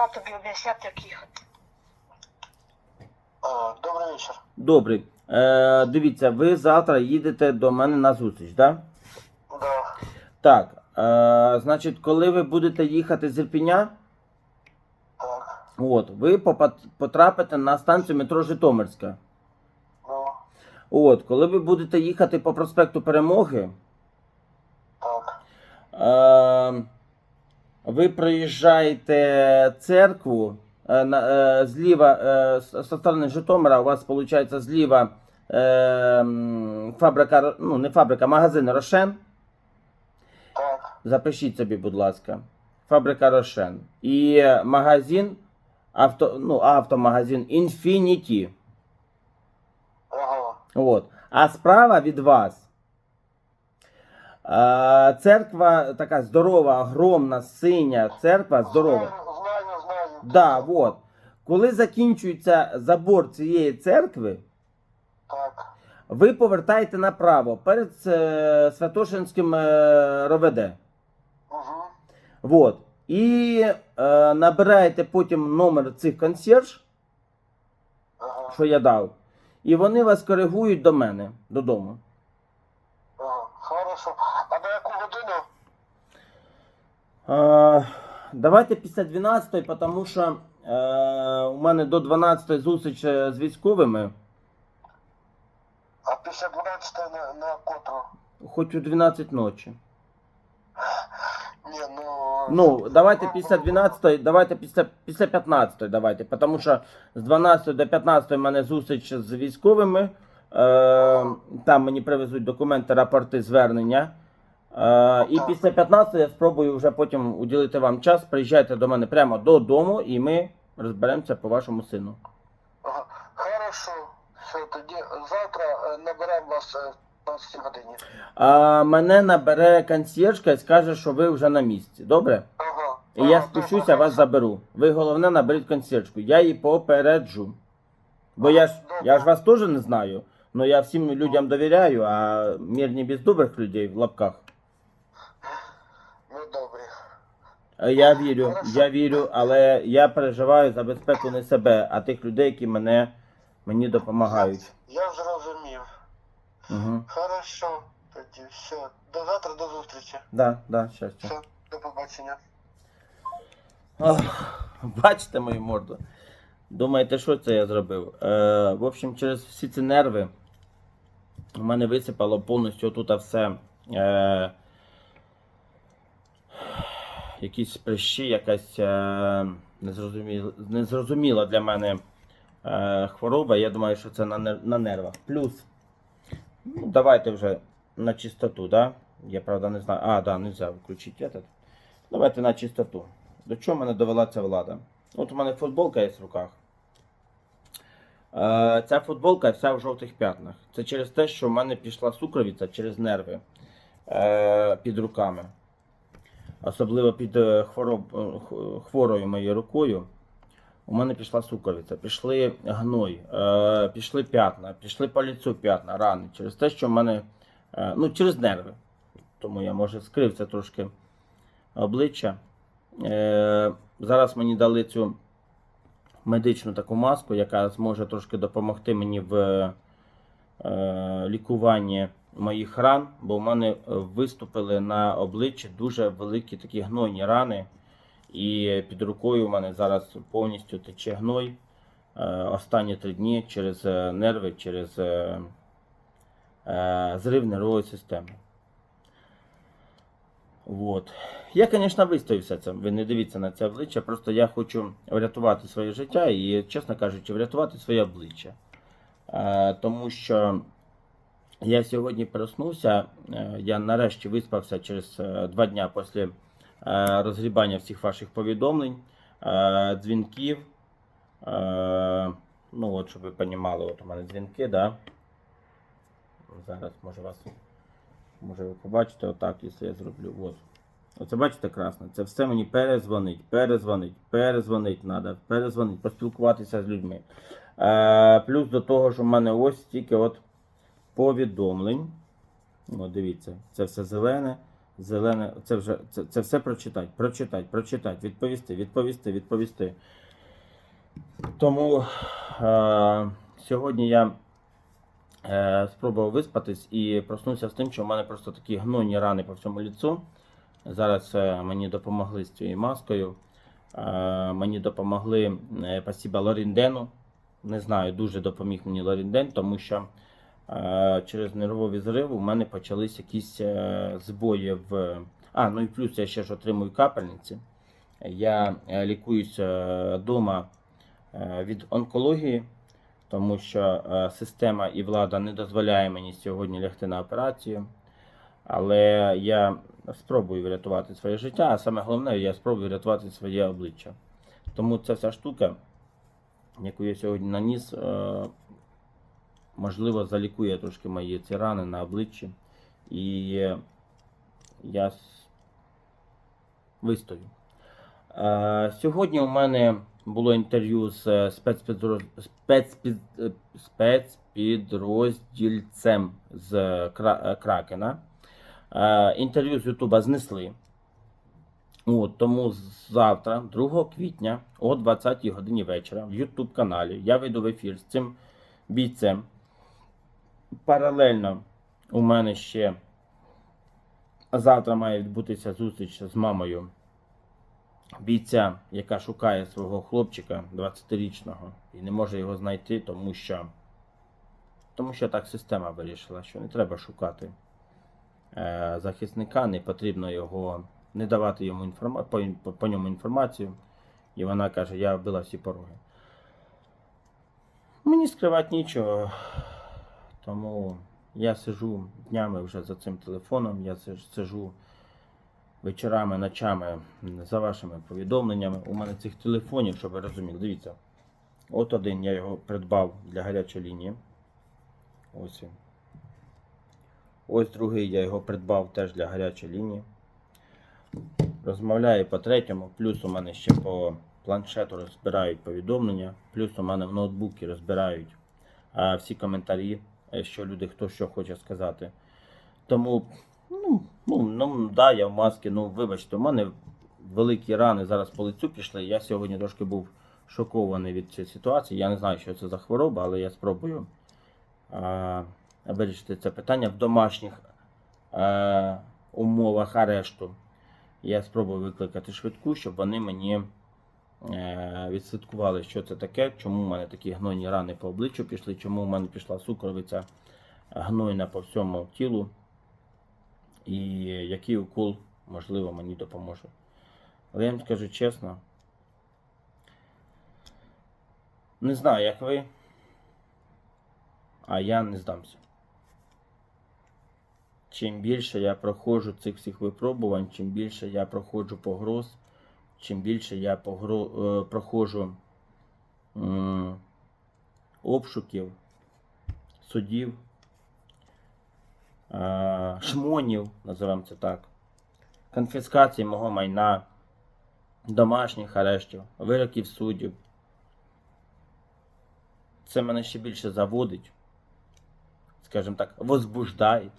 нам тобі об'ясняти, як їхати. Добрий вечір. Добре. Е, дивіться, ви завтра їдете до мене на зустріч, так? Да? Да. Так. Е, значить, коли ви будете їхати з Ірпіня, Так. от, ви потрапите на станцію метро Житомирська. Ну, От, коли ви будете їхати по проспекту Перемоги, так. Е, ви проїжджаєте церкву е, е, зліва, е, зі сторони Житомира, у вас виходить зліва фабрика, ну не фабрика, магазин Рошен. Так. Запишіть собі, будь ласка. Фабрика Рошен. І магазин, авто, ну, автомагазин Infinity. Ага. От. А справа від вас. Церква така здорова, огромна, синя церква здорова. Знаю, знаю, знаю. Да, от. Коли закінчується забор цієї церкви, Так. ви повертаєте направо перед е, Святошинським е, РОВД. Угу. Вот. І е, набираєте потім номер цих консьєрж, Ага. що я дав, і вони вас коригують до мене додому. Ага. Хорошо. А на яку годину? Е, давайте після 12 тому що е, у мене до 12 зустріч е, з військовими, А після 12 на, на котру? хоч у 12 ночі. Ні, ну... Ну, давайте після 12, давайте після, після 15, давайте, тому що з 12 до 15 у мене зустріч з військовими. Е, там мені привезуть документи, рапорти, звернення. Е, і після 15 я спробую вже потім уділити вам час. Приїжджайте до мене прямо додому, і ми розберемося по вашому сину. Ага. Хорошо. Все, тоді завтра е, наберемо вас е, в 15 годині. А мене набере консьєржка і скаже, що ви вже на місці. Добре? Ага. І я спущуся, вас заберу. Ви головне наберіть консьержку. Я її попереджу. Бо я ж, я ж вас теж не знаю. але я всім людям довіряю, а мир не без добрих людей в лапках. Ну, добре. Е, Я вірю, я вірю, але я переживаю за безпеку не себе, а тих людей, які мене мені допомагають. Я зрозумів. Угу. Хорошо. Тоді все. До завтра, до зустрічі. Да, да, щастя. Все, до побачення. Ох, бачите мою морду. Думаєте, що це я зробив? Е, в общем, через всі ці нерви у мене висипало повністю тут все. Е, якісь прищі, якась е, незрозуміла, незрозуміла для мене е, хвороба. Я думаю, що це на, на нервах. Плюс, ну, давайте вже на чистоту, да? Я правда не знаю. А, да, не можна включити. Давайте на чистоту. До чого мене довела ця влада? От у мене футболка є в руках. Е, ця футболка вся в жовтих п'ятнах. Це через те, що в мене пішла сукровиця через нерви е, під руками. Особливо під е, хвороб, е, хворою моєю рукою. У мене пішла сукровиця, пішли гной, е, пішли п'ятна, пішли по ліцю п'ятна, рани. Через те, що в мене. Ну, через нерви. Тому я, може, скрив це трошки обличчя. Зараз мені дали цю медичну таку маску, яка зможе трошки допомогти мені в лікуванні моїх ран, бо в мене е, виступили на обличчі дуже великі такі гнойні рани. І під рукою в мене зараз повністю тече гной. Е, останні три дні через е, нерви, через зрив нервової системи. Вот. Я, звісно, вистою все це. Ви не дивіться на це обличчя. Просто я хочу врятувати своє життя і, чесно кажучи, врятувати своє обличчя. Тому що я сьогодні проснувся, е, я нарешті виспався через е, два дня після е, розгрібання всіх ваших повідомлень, дзвінків. Ну, от, щоб ви розуміли, от у мене дзвінки, да? Зараз може вас. Може ви побачите отак, якщо я зроблю. От. Оце бачите красно. Це все мені перезвонить, перезвонить, перезвонить треба, перезвонить, поспілкуватися з людьми. Плюс до того, що в мене ось стільки от повідомлень. От дивіться, це все зелене. Зелене, це вже це, це все прочитати, прочитати, прочитати, відповісти, відповісти, відповісти. Тому е, сьогодні я е, спробував виспатись і проснувся з тим, що в мене просто такі гнойні рани по всьому ліцу. Зараз е, мені допомогли з цією маскою. Е, мені допомогли е, спасіба Лоріндену. Не знаю, дуже допоміг мені Лорінден, тому що через нервовий зрив у мене почались якісь е, збої в. А, ну і плюс я ще ж отримую капельниці. Я е, лікуюся вдома від онкології, тому що е, система і влада не дозволяє мені сьогодні лягти на операцію. Але я спробую врятувати своє життя, а саме головне, я спробую врятувати своє обличчя. Тому ця вся штука, яку я сьогодні наніс, е, можливо, залікує трошки мої ці рани на обличчі. І я вистою. Сьогодні у мене було інтерв'ю з е, е, спецпідроздільцем з е, Кракена. Інтерв'ю з Ютуба знесли. От, тому завтра, 2 квітня, о 20 годині вечора, в Ютуб каналі я вийду в ефір з цим бійцем. Паралельно у мене ще завтра має відбутися зустріч з мамою бійця, яка шукає свого хлопчика 20-річного і не може його знайти, тому що, тому що так система вирішила, що не треба шукати е, захисника, не потрібно його не давати йому інформа... по, по, по ньому інформацію. І вона каже, я вбила всі пороги. Мені скривати нічого. Тому я сижу днями вже за цим телефоном, я сижу вечорами, ночами за вашими повідомленнями. У мене цих телефонів, щоб ви розуміли, дивіться. От один я його придбав для гарячої лінії. Ось він. Ось другий я його придбав теж для гарячої лінії. Розмовляю по третьому, плюс у мене ще по планшету розбирають повідомлення, плюс у мене в ноутбуці розбирають а, всі коментарі, що люди хто що хоче сказати. Тому, ну, ну, ну да, я в масці, ну вибачте, у мене великі рани зараз по лицю пішли. Я сьогодні трошки був шокований від цієї ситуації. Я не знаю, що це за хвороба, але я спробую а, вирішити це питання в домашніх а, умовах арешту. Я спробую викликати швидку, щоб вони мені е, відслідкували, що це таке, чому в мене такі гнойні рани по обличчю пішли, чому в мене пішла сукровиця гнойна по всьому тілу, і який укол, можливо, мені допоможе. Але я вам скажу чесно, не знаю, як ви, а я не здамся. Чим більше я проходжу цих всіх випробувань, чим більше я проходжу погроз, чим більше я погро... е, проходжу м, обшуків, судів, е, шмонів, називаємо це так, конфіскації мого майна, домашніх арештів, вироків суддів. Це мене ще більше заводить, скажімо так, возбуждає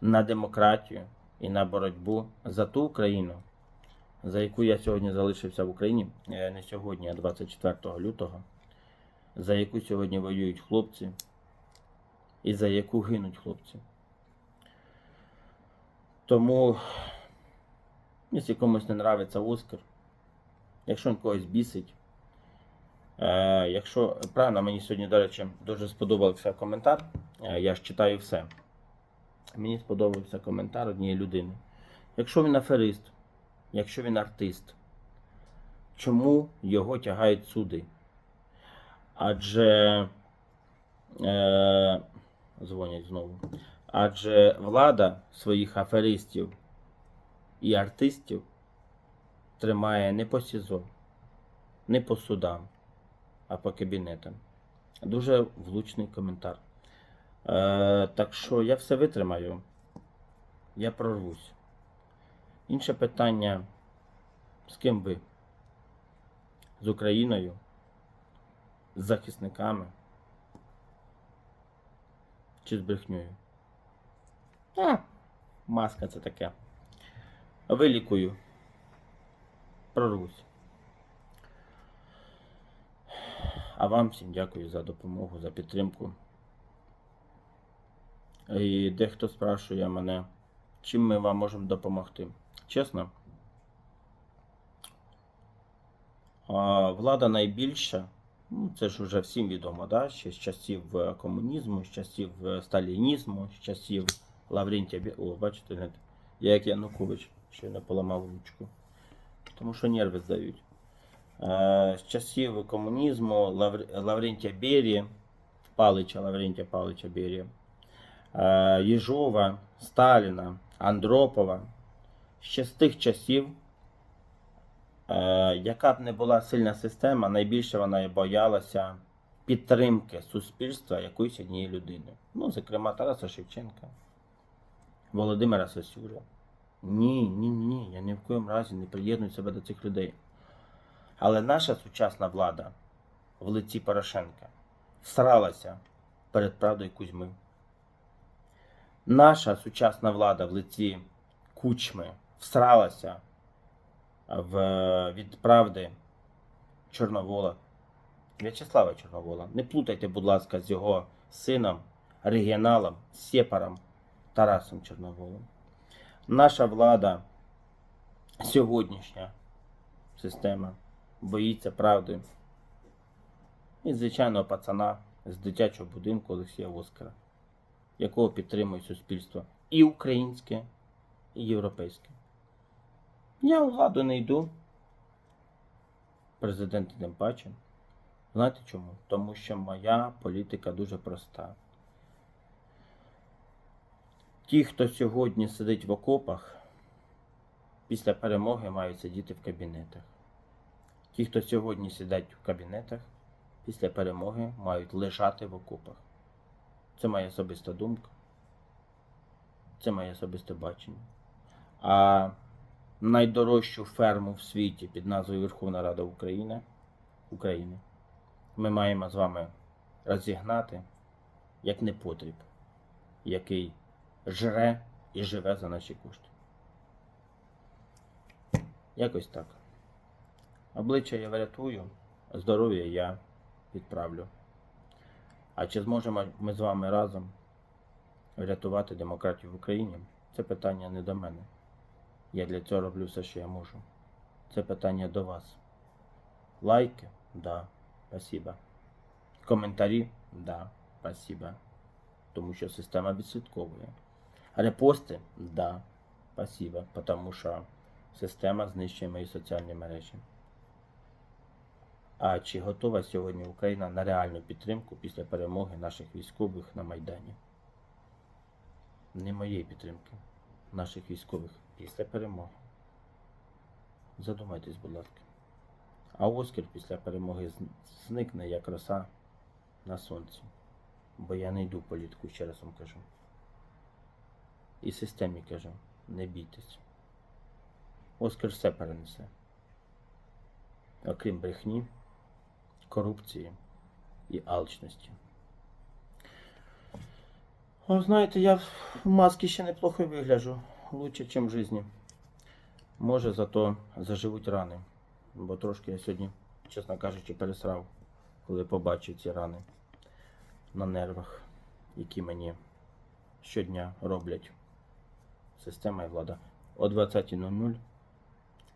на демократію і на боротьбу за ту Україну, за яку я сьогодні залишився в Україні, е, не сьогодні, а 24 лютого, за яку сьогодні воюють хлопці і за яку гинуть хлопці. Тому, якщо комусь не нравиться Оскар, якщо він когось бісить, е, якщо правильно, мені сьогодні, до речі, дуже сподобався коментар, е, я ж читаю все. Мені сподобався коментар однієї людини. Якщо він аферист, якщо він артист, чому його тягають суди? Адже е, дзвонять знову. Адже влада своїх аферистів і артистів тримає не по СІЗО, не по судам, а по кабінетам. Дуже влучний коментар. Е, так що я все витримаю. Я прорвусь. Інше питання: з ким ви? З Україною? З захисниками? Чи з брехнею? А, маска це таке. Вилікую. Прорвусь. А вам всім дякую за допомогу, за підтримку. І дехто спрашує мене, чим ми вам можемо допомогти. Чесно, влада найбільша, ну, це ж вже всім відомо, да? ще з часів е, комунізму, з часів е, сталінізму, з часів Лаврентія Бі... О, бачите, я як Янукович, ще не поламав ручку. Тому що нерви здають. Е, З часів комунізму Лавр... Лаврентія Берії, Палича, Лаврентія Палича Берія, Єжова, Сталіна, Андропова. Ще з тих часів, е, яка б не була сильна система, найбільше вона боялася підтримки суспільства якоїсь однієї людини. Ну, зокрема, Тараса Шевченка, Володимира Сосюра. Ні, ні, ні, я ні в коєму разі не приєдную себе до цих людей. Але наша сучасна влада в лиці Порошенка всралася перед правдою Кузьми. Наша сучасна влада в лиці Кучми всралася в, від правди Чорновола. В'ячеслава Чорновола. Не плутайте, будь ласка, з його сином, регіоналом, сепаром Тарасом Чорноволом. Наша влада сьогоднішня система боїться правди. І звичайного пацана з дитячого будинку Олексія Оскара, якого підтримує суспільство і українське, і європейське. Я у владу не йду. Президент тим паче. Знаєте чому? Тому що моя політика дуже проста. Ті, хто сьогодні сидить в окопах, після перемоги мають сидіти в кабінетах. Ті, хто сьогодні сидять в кабінетах, після перемоги мають лежати в окопах. Це моя особиста думка. Це моє особисте бачення. А найдорожчу ферму в світі під назвою Верховна Рада України, України ми маємо з вами розігнати як непотріб, який жре і живе за наші кошти. Якось так. Обличчя я врятую, здоров'я я підправлю. А чи зможемо ми з вами разом врятувати демократію в Україні? Це питання не до мене. Я для цього роблю все, що я можу. Це питання до вас. Лайки? Да, спасибо. Коментарі? Да, спасибо. Тому що система відслідковує. Репости? Да, спасибо. Тому що система знищує мої соціальні мережі. А чи готова сьогодні Україна на реальну підтримку після перемоги наших військових на Майдані? Не моєї підтримки, наших військових після перемоги. Задумайтесь, будь ласка. А Оскар після перемоги зникне як роса на сонці. Бо я не йду політику, ще раз вам кажу. І системі кажу, не бійтесь. Оскар все перенесе. Окрім брехні, корупції і алчності. О, знаєте, я в масці ще неплохо вигляджу. Лучше, ніж в житті. Може, зато заживуть рани. Бо трошки я сьогодні, чесно кажучи, пересрав, коли побачив ці рани на нервах, які мені щодня роблять система і влада. О 20.00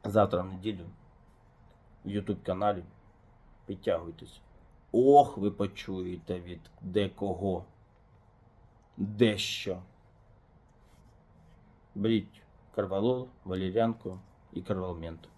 завтра в неділю в YouTube каналі підтягуйтесь. Ох, ви почуєте від декого дещо. Беріть карвалол, валеріанку і карвалмент.